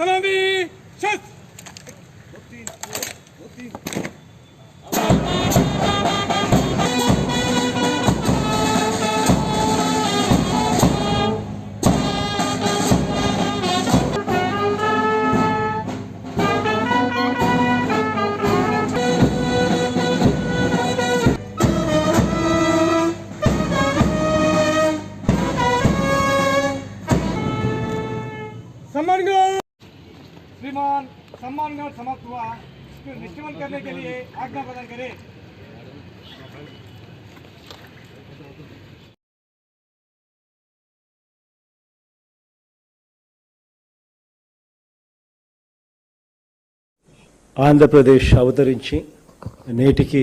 Canambi! Andhra Pradesh అవతరించి నేటికి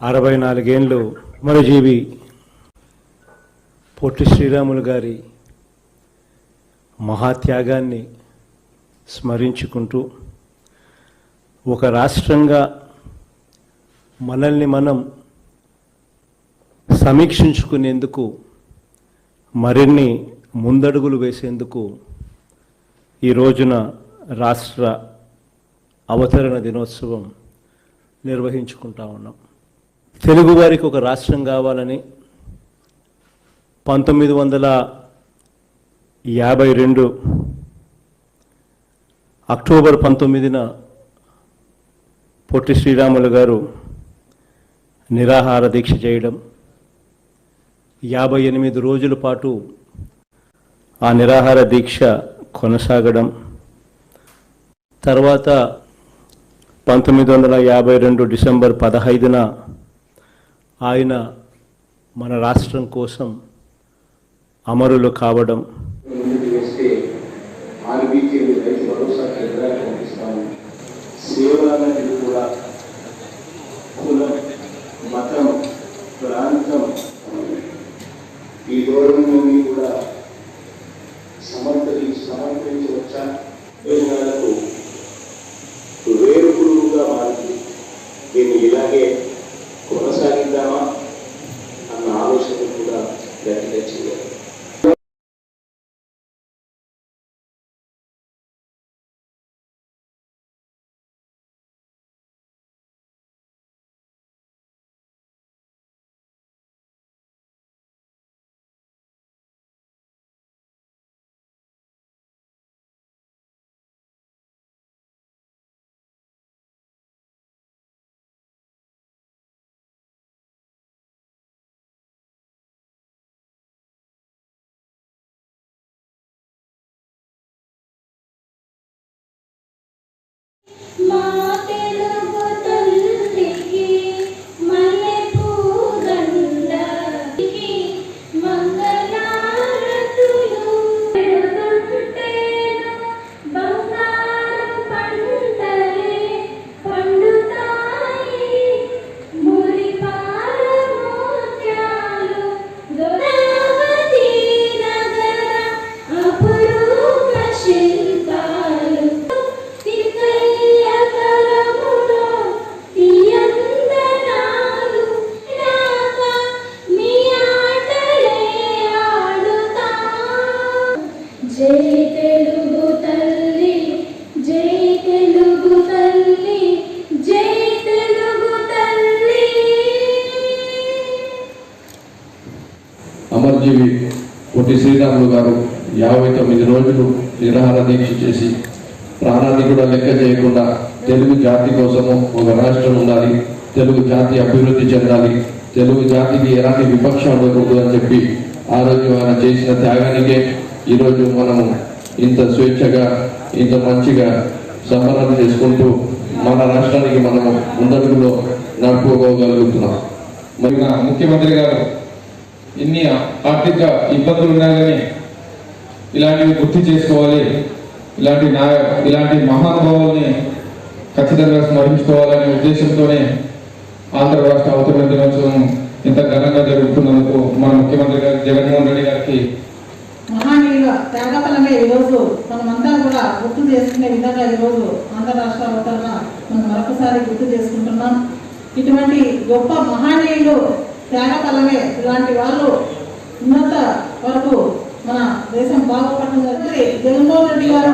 అరవై నాలుగేండ్లు మరజీవి పొట్టి శ్రీరాములు గారి మహాత్యాగాన్ని స్మరించుకుంటూ ఒక రాష్ట్రంగా మనల్ని మనం సమీక్షించుకునేందుకు మరిన్ని ముందడుగులు వేసేందుకు ఈ రోజున రాష్ట్ర అవతరణ దినోత్సవం నిర్వహించుకుంటా ఉన్నాం. తెలుగువారికి ఒక రాష్ట్రం కావాలని పంతొమ్మిది వందల యాభై రెండు అక్టోబర్ పంతొమ్మిదిన పొట్టి శ్రీరాములు గారు నిరాహార దీక్ష చేయడం యాభై ఎనిమిది రోజుల పాటు ఆ నిరాహార దీక్ష కొనసాగడం తర్వాత పంతొమ్మిది వందల యాభై రెండు డిసెంబర్ పదహైదున ఆయన మన రాష్ట్రం కోసం అమరులు కావడం. మతం ప్రాంతం ఈ కూడా సమర్థి సమర్పించవచ్చా మా తొమ్మిది రోజులు నిరాహార దీక్ష చేసి ప్రాణాన్ని కూడా లెక్క చేయకుండా తెలుగు జాతి కోసము ఒక రాష్ట్రం ఉండాలి తెలుగు జాతి అభివృద్ధి చెందాలి తెలుగు జాతికి ఎలాంటి విపక్ష ఉండకూడదు అని చెప్పి ఆ రోజు ఆయన చేసిన త్యాగానికే ఈరోజు మనము ఇంత స్వేచ్ఛగా ఇంత మంచిగా సంబరం చేసుకుంటూ మన రాష్ట్రానికి మనము ముందడుగులో నడుపుకోగలుగుతున్నాం. మరి ముఖ్యమంత్రి గారు ఇన్ని ఆర్థిక ఇబ్బందులు ఉన్నా కానీ ఇలాంటివి గుర్తు చేసుకోవాలి. ఇలాంటి నా ఇలాంటి మహానుభావుల్ని ఖచ్చితంగా స్మరించుకోవాలనే ఉద్దేశంతోనే ఆంధ్ర రాష్ట్ర అవతరణ దినోత్సవం ఇంత ఘనంగా జరుగుతున్నందుకు మన ముఖ్యమంత్రి గారు జగన్మోహన్ రెడ్డి గారికి మహానీయుల త్యాగఫలమే ఈరోజు మనమంతా కూడా గుర్తు చేసుకునే విధంగా ఈరోజు ఆంధ్ర రాష్ట్ర అవతరణ మనం మరొకసారి గుర్తు చేసుకుంటున్నాం. ఇటువంటి గొప్ప మహానీయులు త్యాగఫలమే ఇలాంటి వాళ్ళు ఉన్నత వరకు మన దేశం బాగుపడడం అంటే జగన్మోహన్ రెడ్డి గారు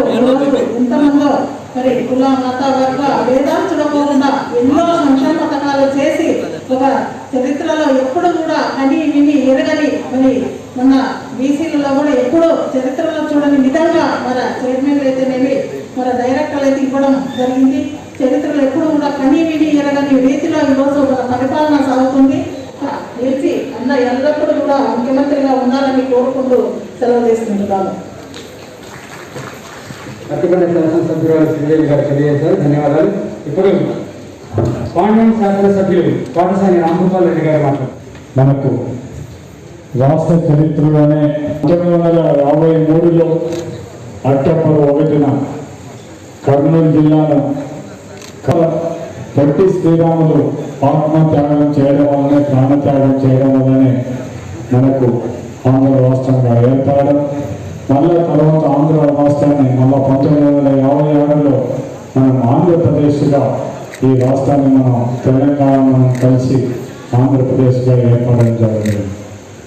ఎంతమందో మరి కుల మత వర్గ భేదాలు చూడకుండా ఎన్నో సంక్షేమ పథకాలు చేసి ఒక చరిత్రలో ఎప్పుడు కూడా కని విని ఎరగని మరి మన బీసీలలో కూడా ఎప్పుడు చరిత్రలో చూడని విధంగా మన చైర్మన్లు అయితేనేమి మన డైరెక్టర్లు అయితే ఇవ్వడం జరిగింది. చరిత్రలో ఎప్పుడు కూడా కని విని ఎరగని రీతిలో ఈరోజు మన పరిపాలన సాగుతుంది. గెలిచి అన్న ఎల్లప్పుడూ కూడా ముఖ్యమంత్రిగా ఉండాలని కోరుకుంటూ సెలవు తీసుకుంటున్నాను గారు తెలియజేశారు. ధన్యవాదాలు. ఇప్పుడు పాండ్యం శాసనసభ్యులు పాఠశాని రామగోపాల్ రెడ్డి గారు మాట్లాడు మనకు రాష్ట్ర చరిత్రలోనే పంతొమ్మిది వందల యాభై మూడులో అక్టోబర్ ఒకటిన కర్నూలు జిల్లాను క- పొట్టి శ్రీరాములు ఆత్మత్యాగం చేయడం వల్లనే ప్రాణత్యాగం చేయడం వల్లనే మనకు ఆంధ్ర రాష్ట్రంగా ఏర్పడడం. మళ్ళా తర్వాత ఆంధ్ర రాష్ట్రాన్ని మళ్ళా పంతొమ్మిది వందల యాభై ఆరులో మనం ఆంధ్రప్రదేశ్గా ఈ రాష్ట్రాన్ని మనం తెలంగాణ కలిసి ఆంధ్రప్రదేశ్గా ఏర్పడడం జరిగింది.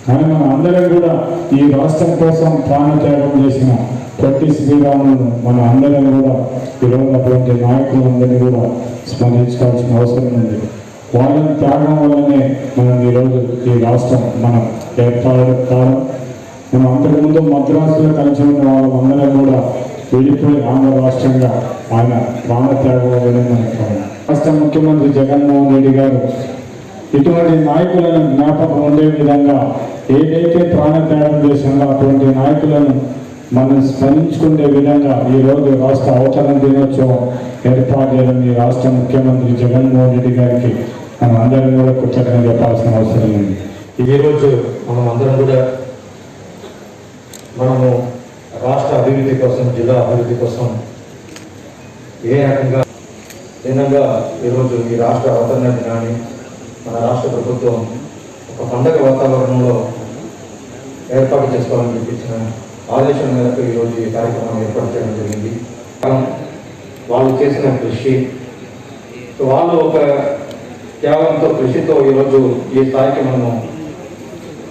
కానీ మనం అందరం కూడా ఈ రాష్ట్రం కోసం ప్రాణత్యాగం చేసిన పొట్టి శ్రీరాములను మన అందరం కూడా ఈరోజు అటువంటి నాయకులందరినీ కూడా స్మరించుకోవాల్సిన అవసరం ఉంది. వాళ్ళని త్యాగం వల్లనే మనం ఈరోజు ఈ రాష్ట్రం మనం ఏర్పడడం కారణం మనం అంతకుముందు మద్రాసులో కలిసి ఉన్న వాళ్ళందరం కూడా వెళ్ళిపోయి ఆంధ్ర రాష్ట్రంగా ఆయన ప్రాణత్యాగం వల్లనే మనకు రాష్ట్ర ముఖ్యమంత్రి జగన్మోహన్ రెడ్డి గారు ఇటువంటి నాయకులను జ్ఞాపకం ఉండే విధంగా ఏదైతే ప్రాణత్యాగం చేసిందో అటువంటి నాయకులను మనం స్మరించుకునే విధంగా ఈ రోజు రాష్ట్ర అవతరణ దినోత్సవం ఏర్పాటు చేయడం ఈ రాష్ట్ర ముఖ్యమంత్రి జగన్మోహన్ రెడ్డి గారికి మనం అందరం కూడా కూర్చోటం చెప్పాల్సిన అవసరం ఉంది ఈరోజు మనం అందరం కూడా మనము రాష్ట్ర అభివృద్ధి కోసం జిల్లా అభివృద్ధి కోసం ఏ రకంగా దినంగా ఈరోజు ఈ రాష్ట్ర అవతరణ దినాన్ని మన రాష్ట్ర ప్రభుత్వం ఒక పండగ వాతావరణంలో ఏర్పాటు చేసుకోవాలని చూపించిన ఆదేశం మేరకు ఈరోజు ఈ కార్యక్రమం ఏర్పాటు చేయడం జరిగింది. వాళ్ళు చేసిన కృషి. వాళ్ళు ఒక త్యాగంతో కృషితో ఈరోజు ఈ స్థాయికి మనము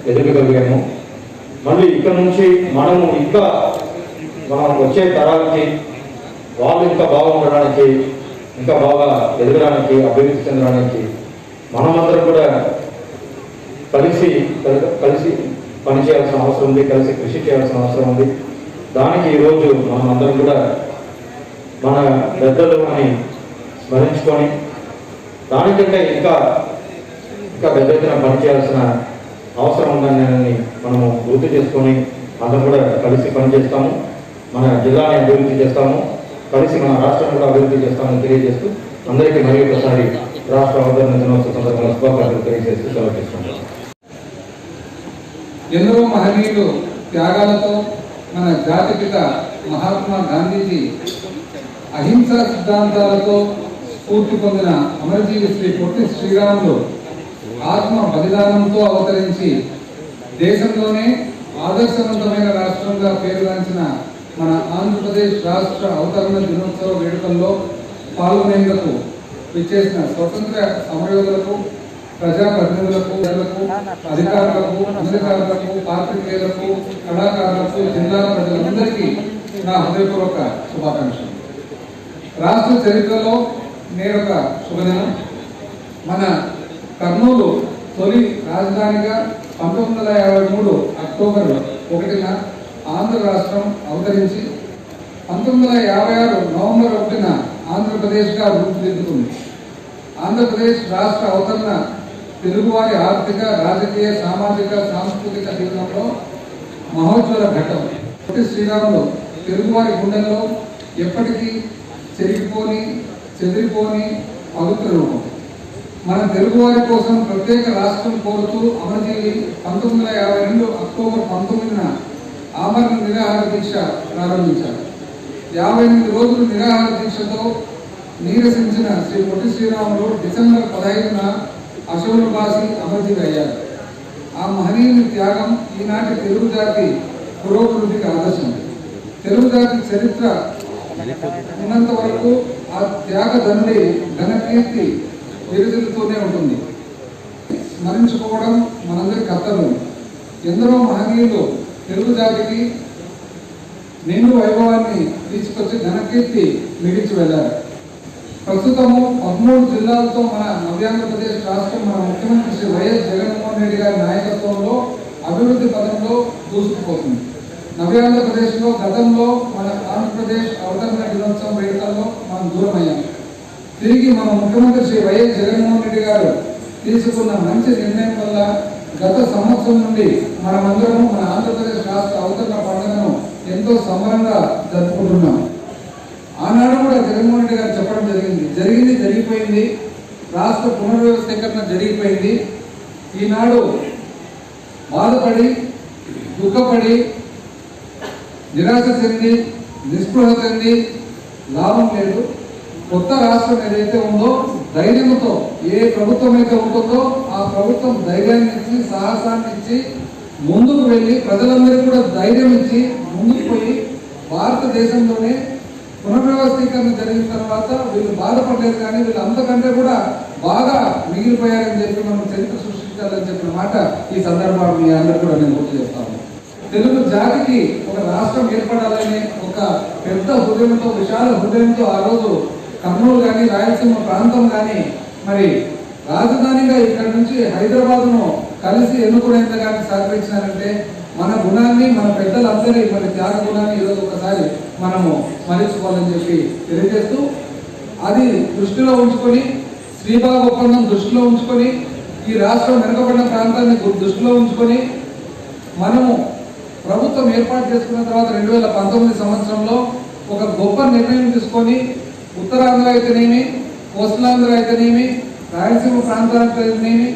ఎదుగగలిగాము మళ్ళీ ఇక్కడ నుంచి మనము ఇంకా మనం వచ్చే తరాలకి వాళ్ళు ఇంకా బాగుండడానికి ఇంకా బాగా ఎదగడానికి అభివృద్ధి చెందడానికి మనమందరం కూడా కలిసి కలిసి పనిచేయాల్సిన అవసరం ఉంది కలిసి కృషి చేయాల్సిన అవసరం ఉంది. దానికి ఈరోజు మనం అందరం కూడా మన పెద్దలు అని స్మరించుకొని దానికంటే ఇంకా ఇంకా పెద్ద ఎత్తున పనిచేయాల్సిన అవసరం ఉందని మనము గుర్తు చేసుకొని అందరం కూడా కలిసి పనిచేస్తాము మన జిల్లాని అభివృద్ధి చేస్తాము. కలిసి మన రాష్ట్రం కూడా అభివృద్ధి చేస్తామని తెలియజేస్తూ అందరికీ మరి ఒకసారి రాష్ట్ర అవతరణ దినోత్సవ సందర్భంగా శుభాకాంక్షలు తెలియజేస్తూ సెలవు తీసుకుంటాం ఎందరో మహనీయులు త్యాగాలతో మన జాతిపిత మహాత్మా గాంధీజీ అహింసా సిద్ధాంతాలతో స్ఫూర్తి పొందిన అమరజీవి శ్రీ పొట్టి శ్రీరాములు ఆత్మ బలిదానంతో అవతరించి దేశంలోనే ఆదర్శవంతమైన రాష్ట్రంగా పేరుగాంచిన మన ఆంధ్రప్రదేశ్ రాష్ట్ర అవతరణ దినోత్సవ వేడుకల్లో పాల్గొనేందుకు విచ్చేసిన స్వతంత్ర సమరయోధులకు ప్రజాప్రతినిధులకు అధికారులకు అధికారులకు పార్టీ పాత్రికేయులకు కళాకారులకు జిల్లా ప్రజలందరికీ నా హృదయపూర్వక శుభాకాంక్షలు. రాష్ట్ర చరిత్రలో నేరొక శుభదినం. మన కర్నూలు తొలి రాజధానిగా పంతొమ్మిది వందల యాభై మూడు అక్టోబర్ ఒకటిన ఆంధ్ర రాష్ట్రం అవతరించి పంతొమ్మిది వందల యాభై ఆరు నవంబర్ ఒకటిన ఆంధ్రప్రదేశ్గా రూపుదిద్దుకుంది. ఆంధ్రప్రదేశ్ రాష్ట్ర అవతరణ తెలుగువారి ఆర్థిక రాజకీయ సామాజిక సాంస్కృతిక జీవనంలో మహోజ్వల ఘట్టం. ఒకటి శ్రీరాములు తెలుగువారి గుండెల్లో ఎప్పటికీ చెరిగిపోని చెదిరిపోని పవిత్ర రూపం. మన తెలుగువారి కోసం ప్రత్యేక రాష్ట్రం కోరుతూ అమరజీవి పంతొమ్మిది వందల యాభై రెండు అక్టోబర్ పంతొమ్మిదిన ఆమరణ నిరాహార దీక్ష ప్రారంభించారు. యాభై ఎనిమిది రోజులు నిరాహార దీక్షతో నీరసించిన శ్రీ పొట్టి శ్రీరాములు డిసెంబర్ పదహైదున అశోలు బాసి అమరజీవి అయ్యారు. ఆ మహనీయుని త్యాగం ఈనాటి తెలుగు జాతి పురోభివృద్ధికి ఆదర్శం. తెలుగు జాతి చరిత్ర ఉన్నంత వరకు ఆ త్యాగ దండి ఘన ఉంటుంది. స్మరించుకోవడం మనందరి కర్తవ్యం. ఎందరో మహనీయులు తెలుగు జాతికి నిండు వైభవాన్ని తీసుకొచ్చి ఘనకీర్తి మిగిల్చి వెళ్ళారు. ప్రస్తుతము పదమూడు జిల్లాలతో మన నవ్యాంధ్రప్రదేశ్ రాష్ట్రం మన ముఖ్యమంత్రి శ్రీ వైఎస్ జగన్మోహన్ రెడ్డి గారి నాయకత్వంలో అభివృద్ధి పదంలో దూసుకుపోతుంది. నవ్యాంధ్రప్రదేశ్లో గతంలో మన ఆంధ్రప్రదేశ్ అవతరణ దినోత్సవం వేడుకల్లో మనం దూరమయ్యాం. తిరిగి మన ముఖ్యమంత్రి శ్రీ వైఎస్ జగన్మోహన్ రెడ్డి గారు తీసుకున్న మంచి నిర్ణయం వల్ల గత సంవత్సరం నుండి మనమందరము మన ఆంధ్రప్రదేశ్ రాష్ట్ర అవతరణ పండుగను ఎంతో సమరంగా జరుపుకుంటున్నాం. ఆనాడు కూడా జగన్మోహన్ రెడ్డి గారు చెప్పడం జరిగింది. జరిగింది జరిగిపోయింది. రాష్ట్ర పునర్వ్యవస్థీకరణ జరిగిపోయింది. ఈనాడు బాధపడి దుఃఖపడి నిరాశ చెంది నిస్పృహ చెంది లాభం లేదు. కొత్త రాష్ట్రం ఏదైతే ఉందో ధైర్యంతో ఏ ప్రభుత్వం అయితే ఉంటుందో ఆ ప్రభుత్వం ధైర్యాన్ని ఇచ్చి సాహసాన్ని ఇచ్చి ముందుకు వెళ్ళి ప్రజలందరికీ కూడా ధైర్యం ఇచ్చి ముందుకు పోయి భారతదేశంలోనే పునర్వ్యవస్థీకరణ జరిగిన తర్వాత వీళ్ళు బాధపడలేదు కానీ వీళ్ళు అంతకంటే కూడా బాగా మిగిలిపోయారని చెప్పి మనం చరిత్ర సృష్టించాలని చెప్పిన మాట ఈ సందర్భాన్ని మీ అందరూ కూడా నేను గుర్తు చేస్తాను. తెలుగు జాతికి ఒక రాష్ట్రం ఏర్పడాలని ఒక పెద్ద హృదయంతో విశాల హృదయంతో ఆ రోజు కర్నూలు కానీ రాయలసీమ ప్రాంతం కానీ మరి రాజధానిగా ఇక్కడ నుంచి హైదరాబాద్ను కలిసి ఎన్నుకునేంత కానీ సహకరించినారంటే మన గుణాన్ని మన పెద్దలందరి మన త్యాగ గుణాన్ని ఈరోజు ఒకసారి మనము స్మరించుకోవాలని చెప్పి తెలియజేస్తూ అది దృష్టిలో ఉంచుకొని శ్రీబాబు ఒప్పందం దృష్టిలో ఉంచుకొని ఈ రాష్ట్రం వెనుకబడిన ప్రాంతాన్ని దృష్టిలో ఉంచుకొని మనము ప్రభుత్వం ఏర్పాటు చేసుకున్న తర్వాత రెండు వేల పంతొమ్మిది సంవత్సరంలో ఒక గొప్ప నిర్ణయం తీసుకొని ఉత్తరాంధ్ర అయితేనేమి కోస్టలాంధ్ర అయితేనేమి రాయలసీమ ప్రాంతాలైతేనేమి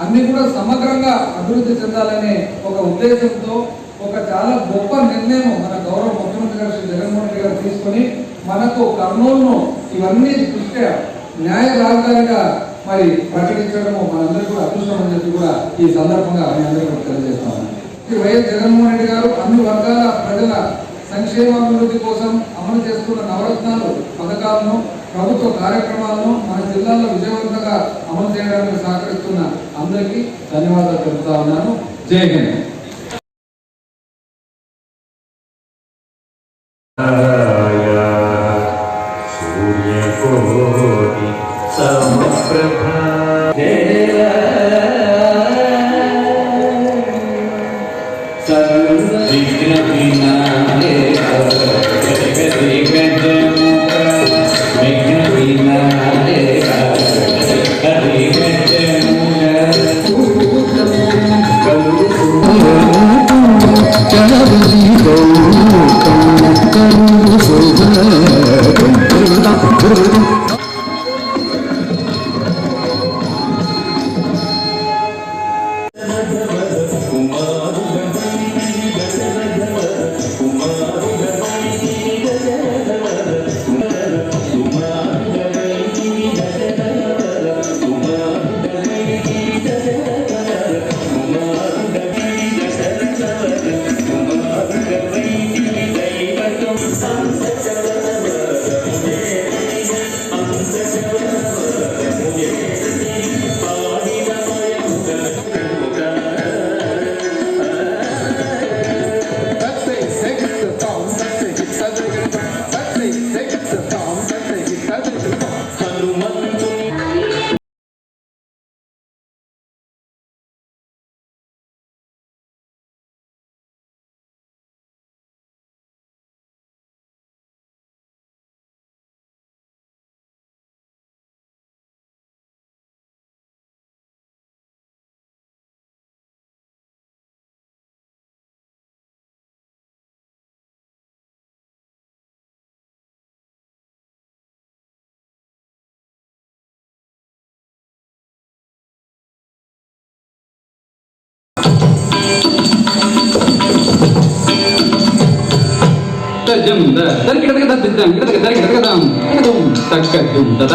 అన్ని కూడా సమగ్రంగా అభివృద్ధి చెందాలనే ఒక ఉద్దేశంతో ఒక చాలా గొప్ప నిర్ణయం మన గౌరవ ముఖ్యమంత్రి గారు శ్రీ జగన్మోహన్ రెడ్డి గారు తీసుకొని మనకు కర్నూలును ఇవన్నీ దృష్ట్యా న్యాయ రాజధానిగా మరి ప్రకటించడము మనందరికీ కూడా అదృష్టం అని చెప్పి కూడా ఈ సందర్భంగా మీ అందరికీ కూడా తెలియజేస్తాను వైఎస్ జగన్మోహన్ రెడ్డి గారు అన్ని వర్గాల ప్రజల సంక్షేమాభివృద్ధి కోసం అమలు చేస్తున్న నవరత్నాలు పథకాలను ప్రభుత్వ కార్యక్రమాలను మన జిల్లాలో విజయవంతంగా అమలు చేయడానికి సహకరిస్తున్న అందరికీ ధన్యవాదాలు తెలుపుతా ఉన్నాను. జై హింద్. 你自己 ಕಿಡಕದ ಕಿಡಕದ ಕಿಡಕದ ಕಿಡಕದ ಕಿಡಕದ ಕಿಡಕದ ಕಿಡಕದ ಕಿಡಕದ